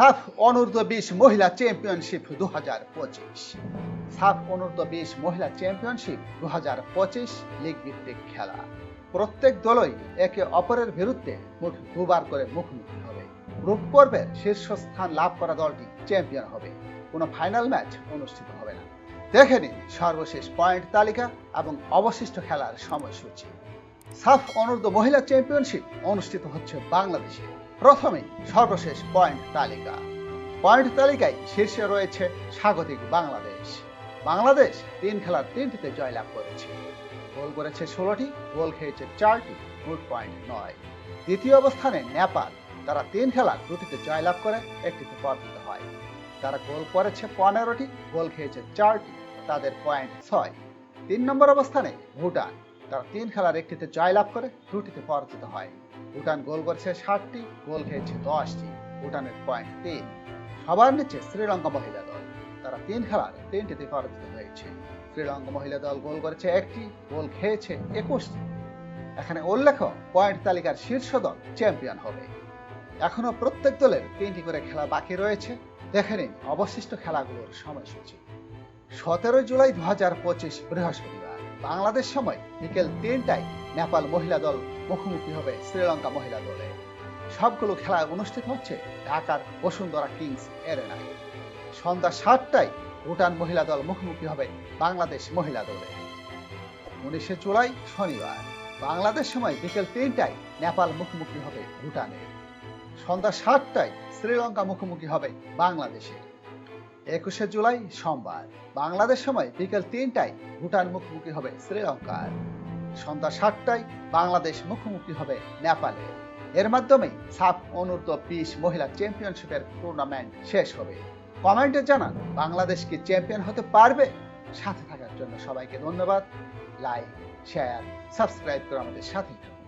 সাফ অনূর্ধ্ব বিশ মহিলা চ্যাম্পিয়নশিপ দু হাজার পঁচিশ। সাফ অনূর্ধ্ব বিশ মহিলা চ্যাম্পিয়নশিপ দু হাজার পঁচিশ লিগ ভিত্তিক খেলা। প্রত্যেক দলই একে অপরের বিরুদ্ধে মোট দুবার করে মুখোমুখি হবে। গ্রুপ পর্বের শীর্ষস্থান লাভ করা দলটি চ্যাম্পিয়ন হবে। কোনো ফাইনাল ম্যাচ অনুষ্ঠিত হবে না। দেখে নিন সর্বশেষ পয়েন্ট তালিকা এবং অবশিষ্ট খেলার সময়সূচি। সাফ অনূর্ধ্ব মহিলা চ্যাম্পিয়নশিপ অনুষ্ঠিত হচ্ছে বাংলাদেশে। প্রথমেই সর্বশেষ পয়েন্ট তালিকা। পয়েন্ট তালিকায় শীর্ষে রয়েছে স্বাগতিক বাংলাদেশ। বাংলাদেশ তিন খেলার তিনটিতে জয়লাভ করেছে। গোল করেছে ষোলোটি, গোল খেয়েছে চারটি, মোট পয়েন্ট নয়। দ্বিতীয় অবস্থানে নেপাল, তারা তিন খেলার দুটিতে জয়লাভ করে, একটিতে পরাজিত হয়। তারা গোল করেছে পনেরোটি, গোল খেয়েছে চারটি, তাদের পয়েন্ট ছয়। তিন নম্বর অবস্থানে ভুটান তারা তিন খেলার একটিতে জয়লাভ করে, দুটিতে পরাজিত হয়। ভুটান গোল করেছে ষাটটি, গোল খেয়েছে দশটি। ভুটানের পয়েন্ট তিন। সবার নিচে শ্রীলঙ্কা মহিলা দল। তারা তিন খেলার তিনটিতে পরাজিত হয়েছে। শ্রীলঙ্কা মহিলা দল গোল করেছে একটি, গোল খেয়েছে একুশটি। এখানে উল্লেখ পয়েন্ট তালিকার শীর্ষ দল চ্যাম্পিয়ন হবে। এখনও প্রত্যেক দলের তিনটি করে খেলা বাকি রয়েছে। দেখে নিন অবশিষ্ট খেলাগুলোর সময়সূচি। সতেরো জুলাই দু হাজার পঁচিশ বৃহস্পতিবার বাংলাদেশ সময় বিকেল তিনটায় নেপাল মহিলা দল মুখোমুখি হবে শ্রীলঙ্কা মহিলা দলে। সবগুলো খেলা অনুষ্ঠিত হচ্ছে ঢাকার বসুন্ধরা কিংস এরেনায়। সন্ধ্যা সাতটায় ভুটান মহিলা দল মুখোমুখি হবে বাংলাদেশ মহিলা দলে। উনিশে জুলাই শনিবার, বাংলাদেশ সময় বিকেল তিনটায় নেপাল মুখোমুখি হবে ভুটানের। সন্ধ্যা সাতটায় শ্রীলঙ্কা মুখোমুখি হবে বাংলাদেশের। একুশে জুলাই সোমবার। বাংলাদেশ সময় বিকেল তিনটায় ভুটান মুখোমুখি হবে শ্রীলঙ্কার। সন্ধ্যা সাতটায় বাংলাদেশ মুখোমুখি হবে নেপালের এর মাধ্যমে সাফ অনূর্ধ্ব বিশ মহিলা চ্যাম্পিয়নশিপের টুর্নামেন্ট শেষ হবে। কমেন্টে জানান, বাংলাদেশ কি চ্যাম্পিয়ন হতে পারবে? সাথে থাকার জন্য সবাইকে ধন্যবাদ। লাইক, শেয়ার, সাবস্ক্রাইব করে আমাদের সাথেই থাকুন।